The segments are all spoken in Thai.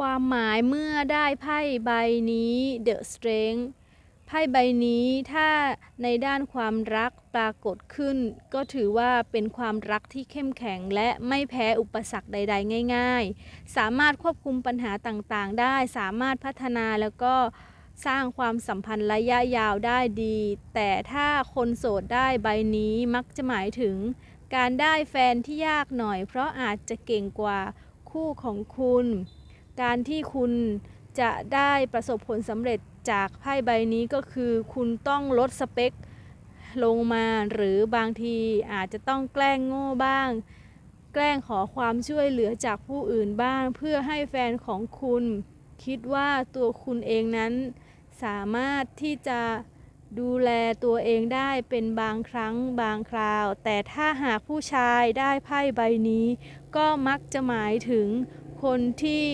ความหมายเมื่อได้ไพ่ใบนี้ The Strength ไพ่ใบนี้ถ้าในด้านความรักปรากฏขึ้น ก็ถือว่าเป็นความรักที่เข้มแข็งและไม่แพ้อุปสรรคใด ๆ ง่าย ๆ สามารถควบคุมปัญหาต่างๆ ได้ สามารถพัฒนาแล้วก็สร้างความสัมพันธ์ระยะยาวได้ดี แต่ถ้าคนโสดได้ใบนี้มักจะหมายถึง การได้แฟนที่ยากหน่อย เพราะอาจจะเก่งกว่าคู่ของคุณ การที่คุณจะได้ประสบผลสำเร็จจากไพ่ใบนี้ก็คือ คุณต้องลดสเปคลงมาหรือบางทีอาจจะต้องแกล้งโง่บ้าง แกล้งขอความช่วยเหลือจากผู้อื่นบ้าง เพื่อให้แฟนของคุณ คิดว่าตัวคุณเองนั้น สามารถที่จะดูแลตัวเองได้เป็นบางครั้งบางคราว แต่ถ้าหากผู้ชายได้ไพ่ใบนี้ ก็มักจะหมายถึง คนที่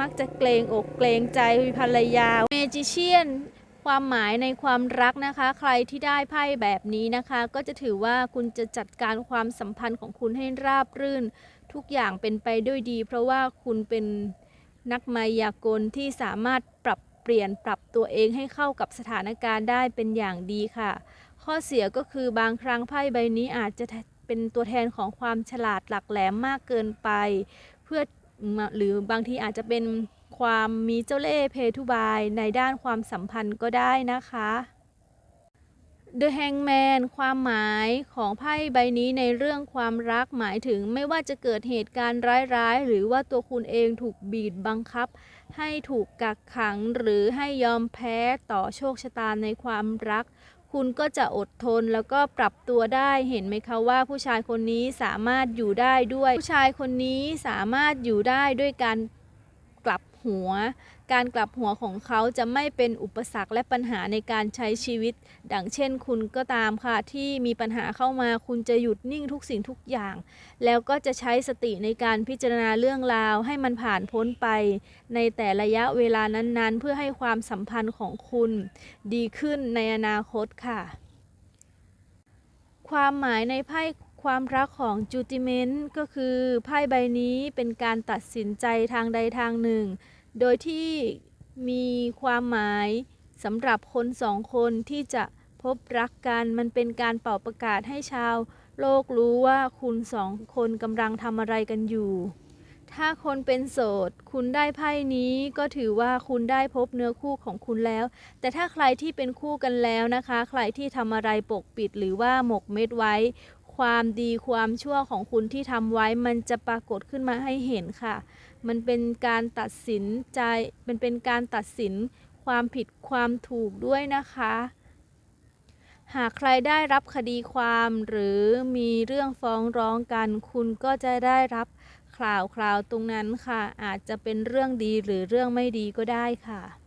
มักจะเกรงอกเกรงใจภรรยาเมจิเชียนความหมายในความรักนะคะ ใครที่ได้ไพ่แบบนี้นะคะ ก็จะถือว่าคุณจะจัดการความสัมพันธ์ของคุณให้ราบรื่น ทุกอย่างเป็นไปด้วยดี เพราะว่าคุณเป็นนักมายากลที่สามารถปรับเปลี่ยนปรับตัวเองให้เข้ากับสถานการณ์ได้เป็นอย่างดีค่ะ ข้อเสียก็คือบางครั้งไพ่ใบนี้อาจจะเป็นตัวแทนของความฉลาดหลักแหลมมากเกินไป เพื่อ หรือบางทีอาจจะเป็นความมีเจ้าเล่ห์เพทุบายในด้านความสัมพันธ์ก็ได้นะคะ The Hangman ความหมายของไพ่ใบนี้ในเรื่องความรักหมายถึงไม่ว่าจะเกิดเหตุการณ์ร้ายๆ หรือว่าตัวคุณเองถูกบีบบังคับ ให้ถูกกักขังหรือให้ยอมแพ้ต่อโชคชะตาในความรัก คุณก็จะอดทนแล้วก็ปรับตัวได้เห็นไหมคะว่าผู้ชายคนนี้สามารถอยู่ได้ด้วย ผู้ชายคนนี้สามารถอยู่ได้ด้วยการ หัว การกลับหัวของเขาจะไม่เป็นอุปสรรคและปัญหาในการใช้ชีวิต ดังเช่นคุณก็ตามค่ะ ที่มีปัญหาเข้ามาคุณจะหยุดนิ่งทุกสิ่งทุกอย่าง แล้วก็จะใช้สติในการพิจารณาเรื่องราว ให้มันผ่านพ้นไป ในแต่ระยะเวลานั้นๆ เพื่อให้ความสัมพันธ์ของคุณ ดีขึ้นในอนาคตค่ะ ความหมายในไพ่ความรักของจูติเมนต์ก็คือไพ่ใบนี้เป็นการตัดสินใจทางใดทางหนึ่ง โดยที่มีความหมายสำหรับคนสองคนที่จะพบรักกัน มันเป็นการเป่าประกาศให้ชาว โลกรู้ว่าคุณสองคนกำลังทำอะไรกันอยู่ ถ้าคนเป็นโสด คุณได้ไพ่นี้ก็ถือว่าคุณได้พบเนื้อคู่ของคุณแล้ว แต่ถ้าใครที่เป็นคู่กันแล้วนะคะ ใครที่ทำอะไรปกปิดหรือว่าหมกเม็ดไว้ ความดีความชั่วของคุณที่ทำไว้ มันจะปรากฏขึ้นมาให้เห็นค่ะ มันเป็นการตัดสินใจมันเป็นการตัดสินความผิดความถูกด้วยนะคะ หากใครได้รับคดีความหรือมีเรื่องฟ้องร้องกัน คุณก็จะได้รับข่าวคราวตรงนั้นค่ะ อาจจะเป็นเรื่องดีหรือเรื่องไม่ดีก็ได้ค่ะ